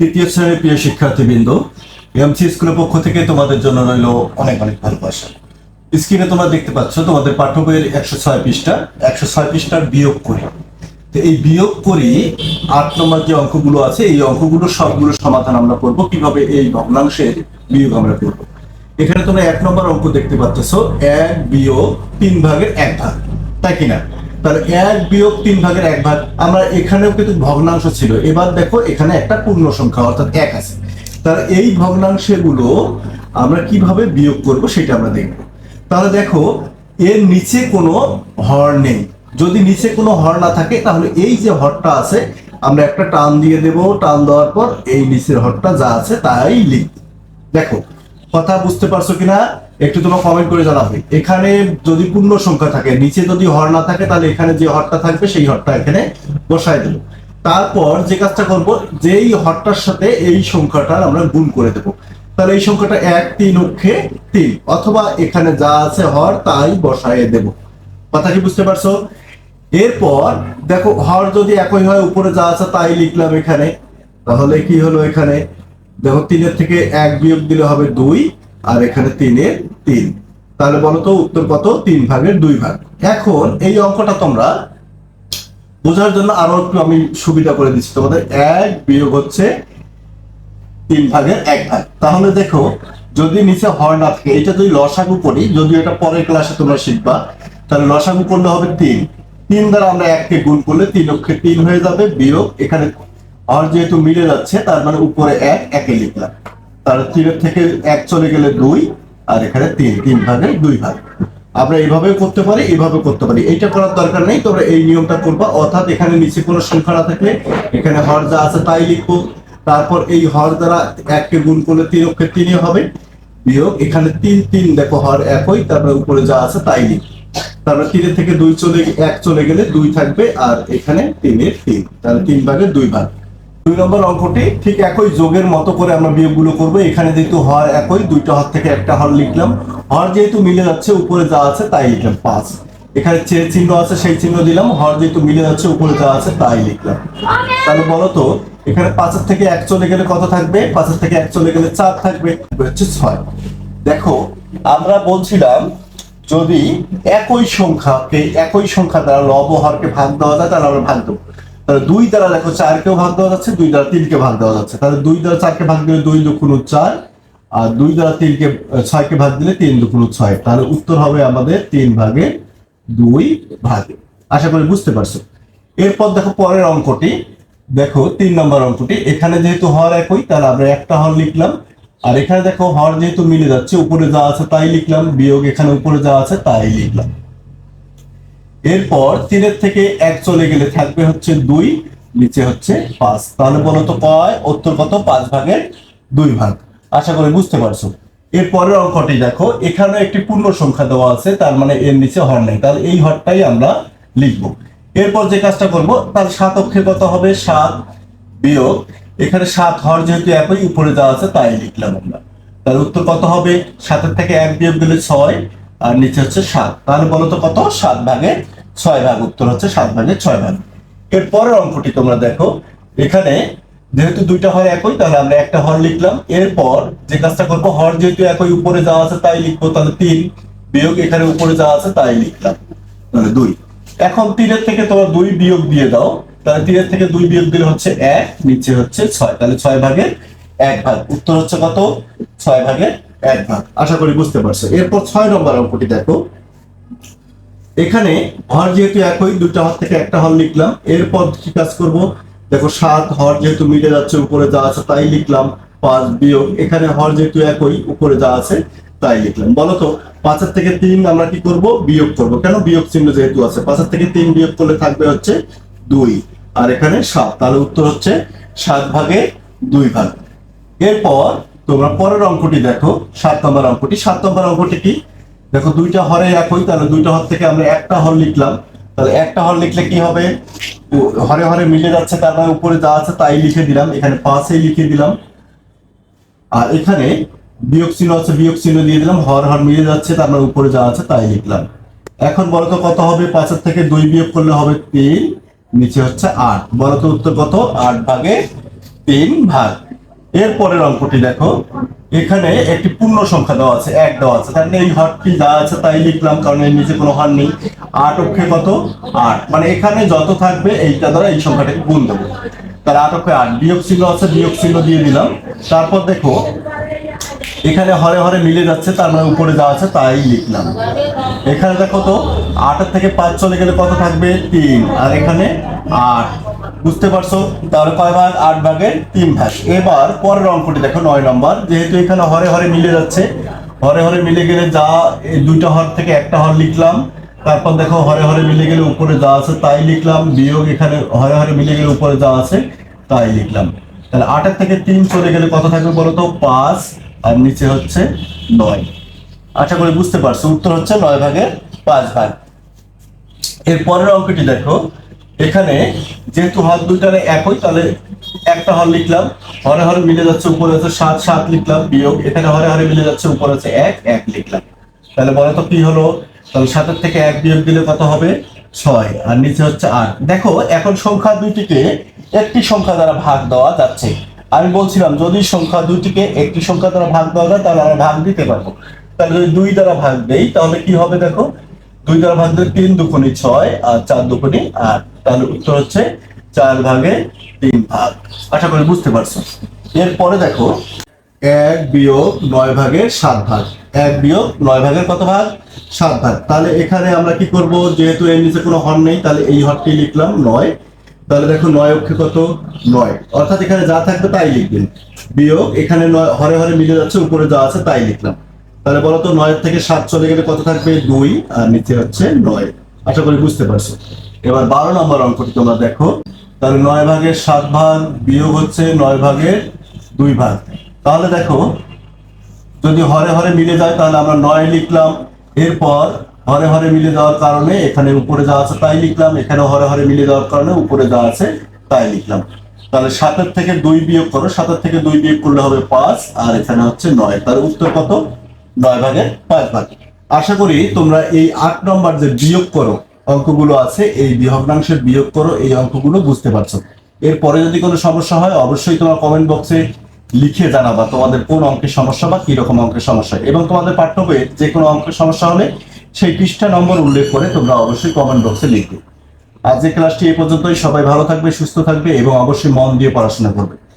তৃতীয় শ্রেণির প্রিয় শিক্ষার্থীবৃন্দ এমসি স্কুলের পক্ষ থেকে তোমাদের জন্য রইল অনেক অনেক ভালোবাসা। স্ক্রিনে তোমরা দেখতে পাচ্ছ, তোমাদের পাঠ্য বইয়ের একশো ছয় পৃষ্ঠা, একশো ছয় পৃষ্ঠার বিয়োগ করি। তো এই বিয়োগ করি আট নম্বর যে অঙ্কগুলো আছে, এই অঙ্কগুলো সবগুলো সমাধান আমরা করব। কীভাবে এই ভগ্নাংশের বিয়োগ আমরা করব? এখানে তোমরা এক নম্বর অঙ্ক দেখতে পাচ্ছ, এক বিয়োগ তিন ভাগের এক ভাগ, তাই কিনা? তাহলে এক বিয়োগ তিন ভাগের এক ভাগ। আমরা এখানেও কিন্তু ভগ্নাংশ ছিল। এবার দেখো, এখানে একটা পূর্ণ সংখ্যা, অর্থাৎ এক আছে। তাহলে এই ভগ্নাংশগুলো আমরা কীভাবে বিয়োগ করব সেটা আমরা দেখব। তাহলে দেখো, এর নিচে কোনো হর নেই। যদি নিচে কোনো হর না থাকে, তাহলে এই যে হরটা আছে, আমরা একটা টান দিয়ে দেব। টান দেওয়ার পর এই নিচের হরটা যা আছে, তাই লিখব। দেখো, কথা বুঝতে পারছ কিনা? একটু তোমার কমেন্ট করে জানাবে। এখানে যদি পূর্ণ সংখ্যা থাকে, নিচে যদি হর না থাকে, তাহলে এখানে যে হরটা থাকবে, সেই হরটা এখানে বসায় দেবো। তারপর যে কাজটা করব, যেই হরটার সাথে এই সংখ্যাটার আমরা গুণ করে দেব। তাহলে এই সংখ্যাটা এক, তিন অক্ষে তিন। অথবা এখানে যা আছে হর, তাই বসায় দেব। কথা কি বুঝতে পারছ? এরপর দেখো, হর যদি একই হয়, উপরে যা আছে, তাই লিখলাম এখানে। তাহলে কি হলো এখানে? দেখো, তিনের থেকে এক বিয়োগ দিলে হবে দুই, আর এখানে তিনের তিন। তাহলে বলো তো উত্তর কত? তিন ভাগের দুই ভাগ। এখন এই অঙ্কটা তোমরা বোঝার জন্য আরও একটু আমি সুবিধা করে দিচ্ছি। তোমাদের এক বিয়োগ হচ্ছে তিন ভাগের এক ভাগ। তাহলে দেখো, যদি নিচে হর না থাকে, এটা যদি লসাগু করি যদি এটা পরের ক্লাসে তোমরা শিখবা, তাহলে লসাগু করলে হবে তিন। তিন দ্বারা আমরা এককে গুণ করলে তিন অক্ষে তিন হয়ে যাবে, বিয়োগ এখানে হর যেহেতু মিলে যাচ্ছে, তার মানে উপরে এক, একে লিখলাম। তাহলে তিনের থেকে এক চলে গেলে দুই আর এখানে তিন তিন ভাগের দুই ভাগ। আমরা এইভাবে করতে পারি এইভাবে করতে পারি। এটা করার দরকার নেই, তোমরা এই নিয়মটা করবা। অর্থাৎ এখানে নিচে কোনো সংখ্যা না থাকলে এখানে হর যা আছে তাই লিখব। তারপর এই হর দ্বারা এককে গুণ করলে তিন অক্ষে তিনই হবে। বিয়োগ, এখানে তিন তিন দেখো হর একই, তারপরে উপরে যা আছে তাই লিখব। তারপরে তিনের থেকে দুই চলে এক চলে গেলে দুই থাকবে, আর এখানে তিনের তিন। তাহলে তিন ভাগের দুই ভাগ। দুই নম্বর অঙ্কটি ঠিক একই যোগের মতো করে আমরা বিয়োগগুলো করব। এখানে যেহেতু হর একই, দুইটা হর থেকে একটা হর লিখলাম। হর যেহেতু মিলে যাচ্ছে, উপরে যা আছে তাই লিখলাম, পাঁচ। এখানে যে চিহ্ন আছে সেই চিহ্ন দিলাম, হর যেহেতু মিলে যাচ্ছে, উপরে যা আছে তাই লিখলাম। তাহলে বলো তো, এখানে পাঁচের থেকে এক চলে গেলে কত থাকবে? পাঁচের থেকে এক চলে গেলে চার থাকবে হচ্ছে ছয়। দেখো, আমরা বলছিলাম, যদি একই সংখ্যাকে, একই সংখ্যা দ্বারা লব হরকে ভাগ দেওয়া যায়, তাহলে আমরা ভাগ দেবো। তাহলে দুই দ্বারা দেখো চারকেও ভাগ দেওয়া যাচ্ছে, দুই দ্বারা তিনকে ভাগ দেওয়া যাচ্ছে। তাহলে দুই দ্বারা চারকে ভাগ দিলে দুই দুগুণ চার, আর দুই দ্বারা তিনকে ছয়কে ভাগ দিলে তিন দুগুণ ছয়। তাহলে উত্তর হবে আমাদের তিন ভাগে দুই ভাগে। আশা করি বুঝতে পারছ। এরপর দেখো পরের অঙ্কটি। দেখো তিন নম্বর অঙ্কটি। এখানে যেহেতু হর একই, তাহলে আমরা একটা হর লিখলাম। আর এখানে দেখো হর যেহেতু মিলে যাচ্ছে, উপরে যা আছে তাই লিখলাম, বিয়োগ এখানে উপরে যা আছে তাই লিখলাম। এরপর তিনের থেকে এক চলে গেলে থাকবে হচ্ছে দুই, নিচে হচ্ছে পাঁচ। তাহলে বলো তো কয়? উত্তর কত? পাঁচ ভাগের দুই ভাগ। আশা করি বুঝতে পারছ। এর পরের অঙ্কটি দেখো। এখানে একটি পূর্ণ সংখ্যা দেওয়া আছে, তার মানে এর নিচে হর নেই। তাহলে এই হরটাই আমরা লিখব। এরপর যে কাজটা করব, তার সাত অক্ষে কত হবে? সাত বিয়োগ। এখানে সাত হর যেহেতু একই, উপরে দেওয়া আছে তাই লিখলাম আমরা। তাহলে উত্তর কত হবে? সাতের থেকে এক বিয়োগ দিলে ছয়। আর নিচে হচ্ছে সাত। তাহলে বলো তো কত? সাত ভাগে ছয় ভাগ। উত্তর হচ্ছে সাত ভাগে ছয় ভাগ। এর পরের অঙ্কটি তোমরা দেখো। এখানে যেহেতু দুইটা হর একই, তাহলে আমরা একটা হর লিখলাম। এরপর যে কাজটা করব, হর যেহেতু একই, উপরে যাওয়া আছে তাই লিখব। তাহলে তিন বিয়োগ এখানে উপরে যাওয়া আছে তাই লিখলাম। তাহলে দুই। এখন তিনের থেকে তোমরা দুই বিয়োগ দিয়ে দাও। তাহলে তিনের থেকে দুই বিয়োগ দিলে হচ্ছে এক, নিচে হচ্ছে ছয়। তাহলে ছয় ভাগের এক ভাগ। উত্তর হচ্ছে কত? ছয় ভাগের এক ভাগ। আশা করি বুঝতে পারছ। এরপর ছয় নম্বর অঙ্কটি দেখো। এখানে হর যেহেতু একই দুটা হর থেকে একটা হর লিখলাম। এরপর কি কাজ করব? দেখো, সাত হর যেহেতু মিলে যাচ্ছে, উপরে যা আছে তাই লিখলাম। পাঁচ বিয়োগ, এখানে হর যেহেতু একই, উপরে যা আছে তাই লিখলাম। বলতো পাঁচের থেকে তিন আমরা কি করব? বিয়োগ করব। কেন বিয়োগ চিহ্ন যেহেতু আছে? পাঁচের থেকে তিন বিয়োগ করলে থাকবে হচ্ছে দুই। আর এখানে সাত। তাহলে উত্তর হচ্ছে সাত ভাগে দুই ভাগ। এরপর তোমরা পরের অঙ্কটি দেখো, সাত নম্বর অঙ্কটি। সাত নম্বর অঙ্কটি কি? দেখো, দুইটা হরে একই, তাহলে দুইটা হর থেকে আমরা একটা হর লিখলাম। তাহলে একটা হর লিখলে কি হবে? হরে হরে মিলে যাচ্ছে, তার মানে উপরে যা আছে তাই লিখে দিলাম। এখানে পাঁচেই লিখে দিলাম। আর এখানে বিয়োগ চিহ্ন আছে, বিয়োগ চিহ্ন দিয়ে দিলাম। হর হর মিলে যাচ্ছে, তার মানে উপরে যা আছে তাই লিখলাম। এখন বলো তো কত হবে? পাঁচের থেকে দুই বিয়োগ করলে হবে তিন, নিচে হচ্ছে আট। বলো তো উত্তর কত? আট ভাগে তিন ভাগ। এর পরের অঙ্কটি দেখো। এখানে একটি পূর্ণ সংখ্যা দেওয়া আছে, এক দেওয়া আছে। তার মানে এই হরটি যা আছে তাই লিখলাম, কারণ এর নিচে কোনো হার নেই। আট অক্ষে কত? আট। মানে এখানে যত থাকবে এইটা দ্বারা এই সংখ্যাটাকে গুণ দেবো। তাহলে আট অক্ষে আট। বিয়োগ চিহ্ন আছে, বিয়োগ চিহ্ন দিয়ে দিলাম। তারপর দেখো, এখানে হরে হরে মিলে যাচ্ছে, তার মানে উপরে যা আছে তাই লিখলাম। এখানে দেখো তো, আটের থেকে পাঁচ চলে গেলে কত থাকবে? তিন। আর এখানে আট। বুঝতে পারছ? তাহলে কয় ভাগ আট ভাগের তিন ভাগ। এবার পরের অঙ্কটি দেখো, নয় নম্বর। যেহেতু এখানে হরে হরে মিলে যাচ্ছে, হরে হরে মিলে গেলে যা দুইটা হর থেকে একটা হর লিখলাম। তারপর দেখো, হরে হরে মিলে গেলে উপরে যা আছে তাই লিখলাম। বিয়োগ এখানে হরে হরে মিলে গেলে উপরে যা আছে তাই লিখলাম। তাহলে আটের থেকে তিন চলে গেলে কত থাকবে বলো তো? পাঁচ, আর নিচে হচ্ছে নয়। আশা করি বুঝতে পারছ। উত্তর হচ্ছে নয় ভাগের পাঁচ ভাগ। এর পরের অঙ্কটি দেখো এখানে যেহেতু হর দুইটারে একই, তাহলে একটা হর লিখলাম, হরে হরে মিলে যাচ্ছে, উপরে আছে সাত সাত লিখলাম, বিয়োগ, এখানে হরে হরে মিলে যাচ্ছে, উপরে আছে এক এক লিখলাম। তাহলে বলো তো কি হলো? তাহলে সাতের থেকে এক বিয়োগ দিলে কত হবে? ছয়, আর নিচে হচ্ছে আট। দেখো, এখন সংখ্যা দুইটিকে একটি সংখ্যা দ্বারা ভাগ দেওয়া যাচ্ছে। আমি বলছিলাম, যদি সংখ্যা দুইটিকে একটি সংখ্যা দ্বারা ভাগ দেওয়া যায়, তাহলে আমরা ভাগ দিতে পারব। তাহলে যদি দুই দ্বারা ভাগ দেই, তাহলে কি হবে দেখো? দুই দ্বারা ভাগ দিলে তিন দুগুণি ছয় আর চার দুগুণি আট। তাহলে উত্তর হচ্ছে চার ভাগে তিন ভাগ। আশা করি বুঝতে পারছ। এরপরে দেখো, এক বিয়োগ নয় ভাগের সাত ভাগ। এক বিয়োগ নয় ভাগের কত ভাগ? সাত ভাগ। তাহলে এখানে আমরা কি করব? যেহেতু এর নিচে কোনো হর নেই, তাহলে এই হরটি লিখলাম নয়। তাহলে দেখো নয় অক্ষে কত? নয়। অর্থাৎ এখানে যা থাকবে তাই লিখবেন। বিয়োগ এখানে নয়, হরে হরে মিলে যাচ্ছে, উপরে যা আছে তাই লিখলাম। তাহলে বলো তো নয়ের থেকে সাত চলে গেলে কত থাকবে? দুই। আর নিচে হচ্ছে নয়। আশা করি বুঝতে পারছ। এবার বারো নম্বর অঙ্কটি তোমরা দেখো। তাহলে নয় ভাগের সাত ভাগ বিয়োগ হচ্ছে নয় ভাগের দুই ভাগ। তাহলে দেখো, যদি হরে হরে মিলে যায়, তাহলে আমরা নয় লিখলাম। এরপর হরে হরে মিলে যাওয়ার কারণে এখানে উপরে যা আছে তাই লিখলাম। এখানে হরে হরে মিলে যাওয়ার কারণে উপরে যা আছে তাই লিখলাম। তাহলে সাতের থেকে দুই বিয়োগ করো। সাতের থেকে দুই বিয়োগ করলে হবে পাঁচ, আর এখানে হচ্ছে নয়। তার উত্তর কত? নয় ভাগের পাঁচ ভাগ। আশা করি তোমরা এই আট নম্বর যে বিয়োগ করো, অঙ্কগুলো আছে, এই বিভগ্নাংশের বিয়োগ করো, এই অঙ্কগুলো বুঝতে পারছ। এরপরে যদি কোনো সমস্যা হয়, অবশ্যই তোমার কমেন্ট বক্সে লিখে জানাবা তোমাদের কোন অঙ্কের সমস্যা বা কি রকম অঙ্কের সমস্যা। এবং তোমাদের পাঠ্য বইয়ের যে কোনো অঙ্কের সমস্যা হলে সেই পৃষ্ঠা নম্বর উল্লেখ করে তোমরা অবশ্যই কমেন্ট বক্সে লিখবে। আজকের ক্লাসটি এই পর্যন্তই। সবাই ভালো থাকবে, সুস্থ থাকবে এবং অবশ্যই মন দিয়ে পড়াশোনা করবে।